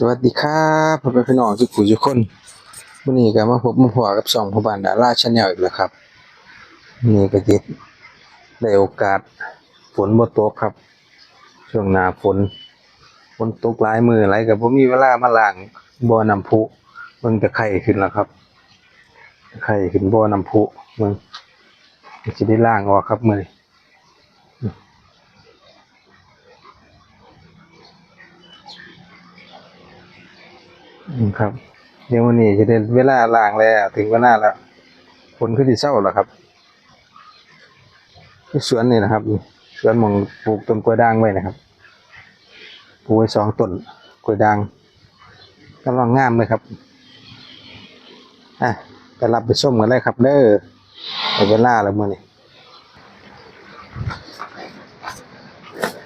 สวัสดีครับพ่อแม่พี่น้องทุกผู้ทุกคนวันนี้ก็มาพบมาพอกับสองพบานดาราชาแนลอีกแล้วครับนี่ก็จิได้โอกาสฝนบ่ตกครับ ช่วงหน้าฝนฝนตกหลายมือหลายก็บ่มีเวลามาล้างบ่อน้ำพุเบิ่งแต่ไข่ขึ้นแล้วครับไข่ขึ้นบ่อน้ำพุเบิ่งสิได้ล้างออกครับมือนี้ ครับ เดี๋ยววันนี้จะได้เวลาล้างแล้ว ถึงเวลาแล้วฝนขึ้นที่เศร้าแล้วครับที่สวนนี่นะครับสวนหมองปลูกต้นกล้วยด่างไว้นะครับปลูกไว้สองต้นกล้วยด่างกำลังงามเลยครับอะไปรับไปส้มกันเลยครับเด้อในเวลาแล้วมื่อนี้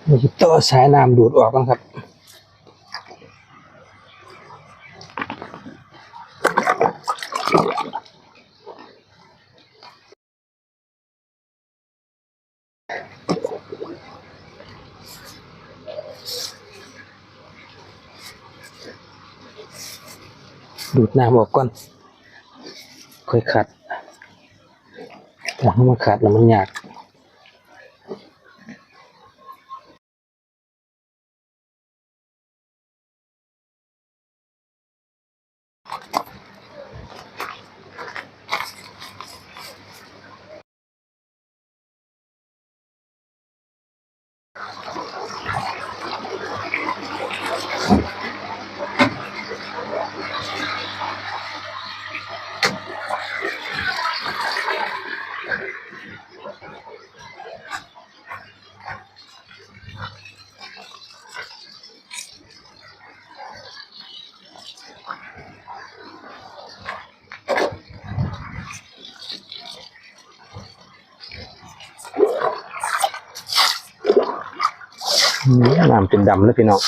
นี่คือต่อสายน้ำดูดออกกันครับ ดูดน้ำออกก่อน ค่อยขัดแต่ถ้ามาขัดแล้วมันยาก น้ำเป็นดำเลยพี่น้อง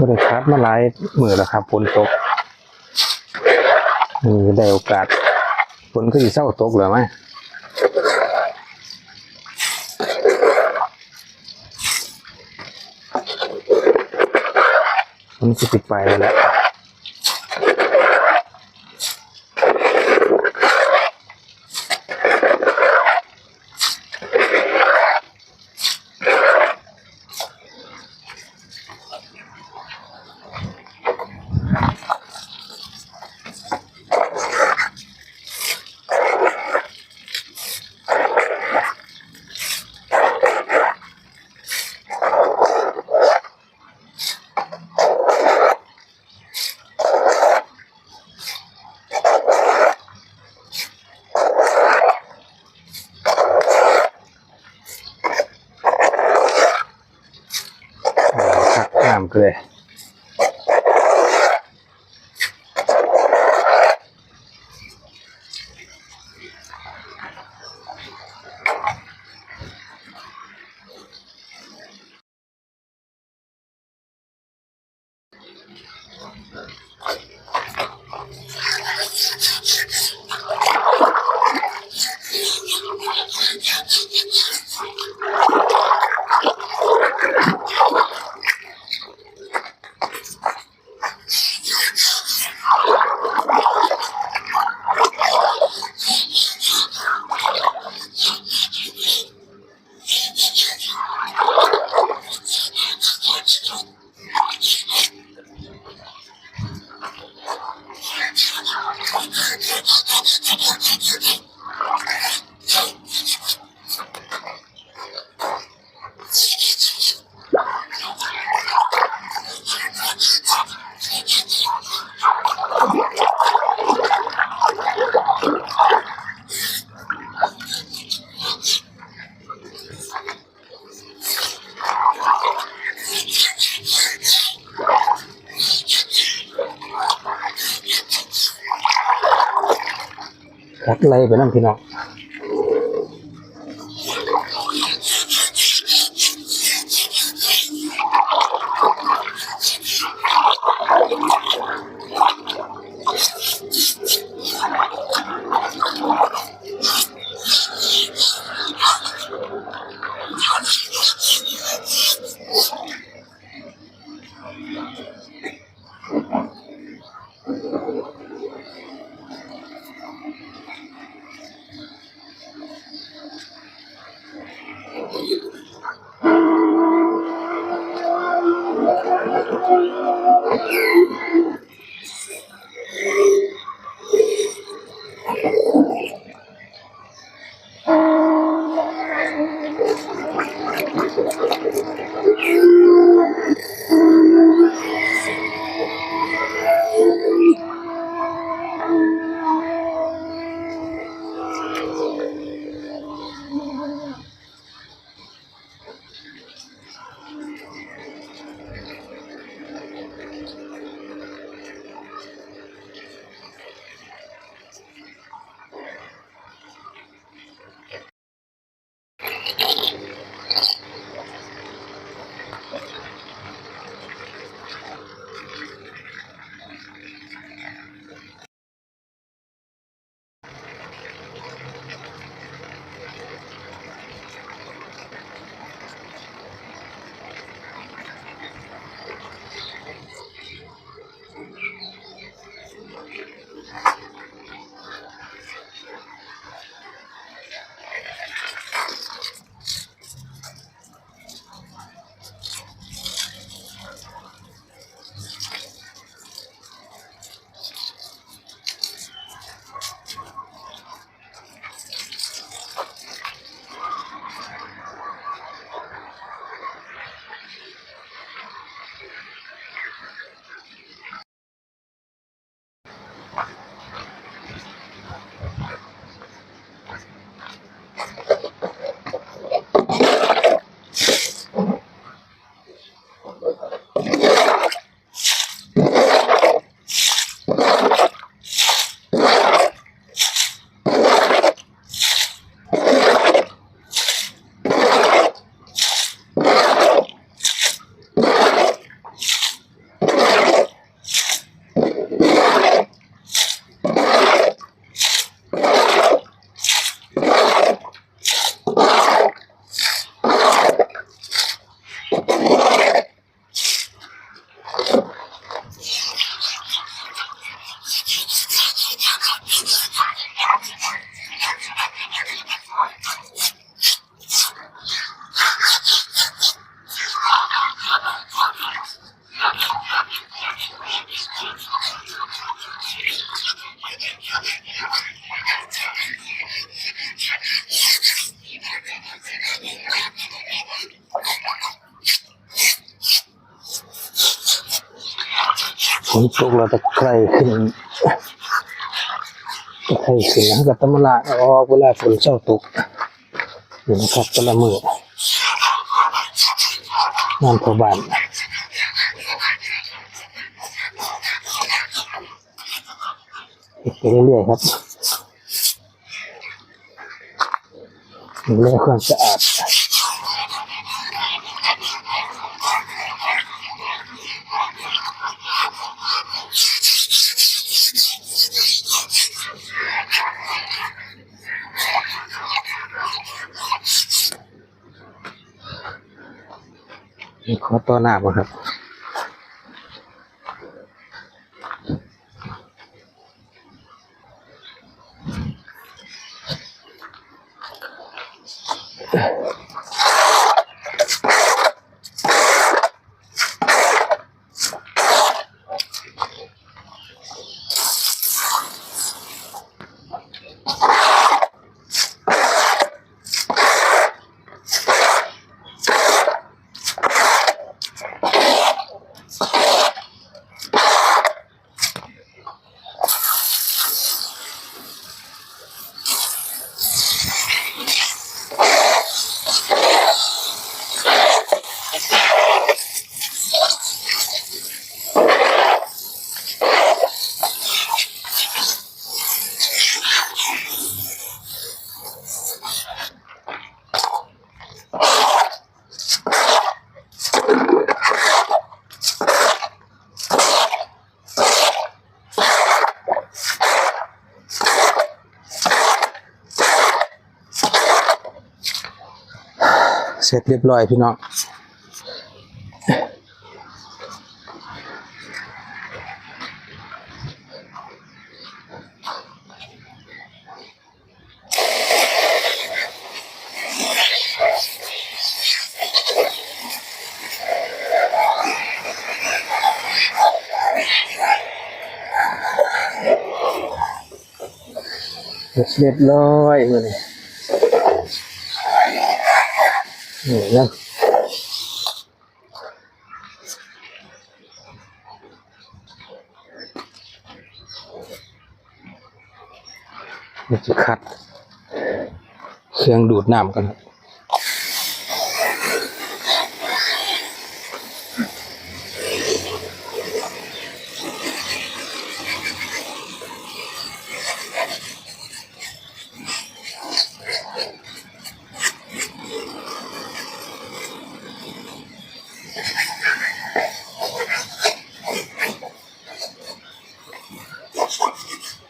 บริคัดมาหลายมือแล้วครับฝนตกนี่ได้โอกาสฝนก็จะเศร้าตกเหรือไหม มันจะปิดไปแล้ว แหล กัดไล่ไปนั่งพี่น้อง ฝนตกเราตะไคร่ขึ้นตะไคร่ขึ้นนะกับตะมะละออกเวลาฝนเช้าตกอยู่นะครับตะละมืองานพอบานไปเรื่อยๆครับดูแลความสะอาด ขอตัวหน้ามาครับ เสร็จเรียบร้อยพี่น้องเรียบร้อยมาเลย นี่นะเราจะขัด เครื่องดูดน้ำกันครับ fuck you.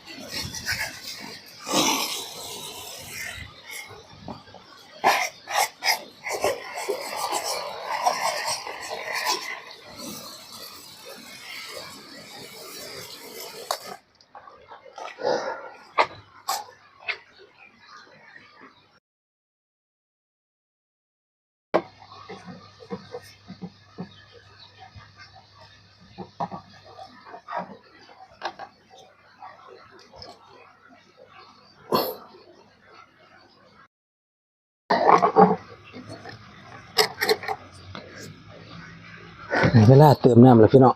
เวลาเติมน้ำแล้วพี่น้อง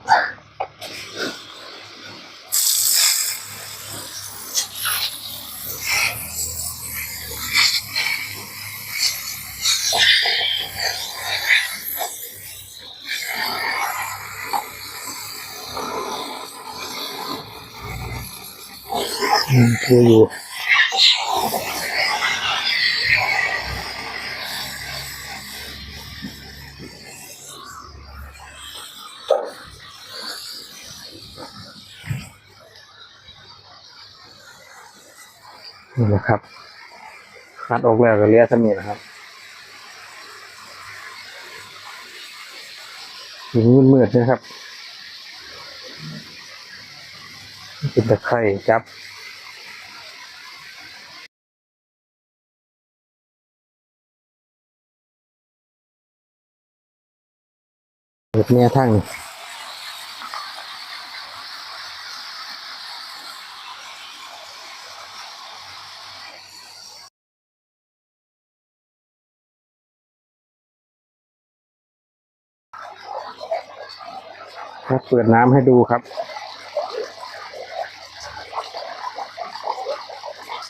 อืมคืออยู่ นี่แหละครับคัดออกแล้วก็เลี้ยสมีนะครับหินมืดๆนะครับเป็นตะไคร่จับเปิดเนี่ยทั้งนี่ ครับเปิดน้ำให้ดูครับ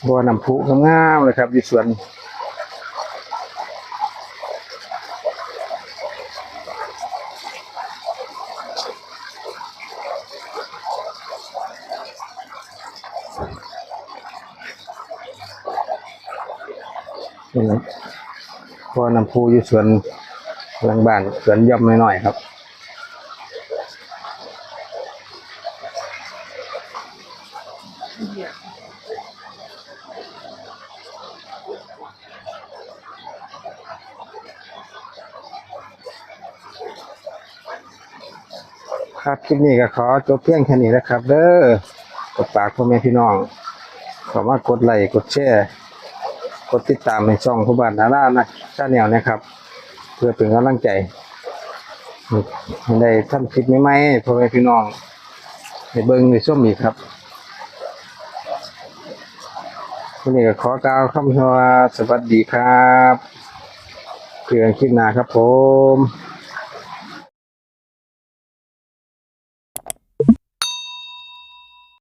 บัวน้ำพุงามๆเลยครับอยู่สวนนี่นะบัวน้ำพุอยู่สวนหลังบ้านสวนย่อมน้อยๆครับ คลิปนี้ก็ขอจบเพียงแค่นี้นะครับ เด้อกดปากพ่อแม่พี่น้องขอมากดไลค์กดแชร์กดติดตามในช่องผู้บ้านดารานะชาแนลนะครับ เพื่อเป็นกำลังใจให้ได้ทำคลิปใหม่ๆพ่อแม่พี่น้องในเบิ้งในช่วงนี้ครับวันนี้ก็ขอกล่าวคำว่าสวัสดีครับเพื่อนคลิปหน้าครับผม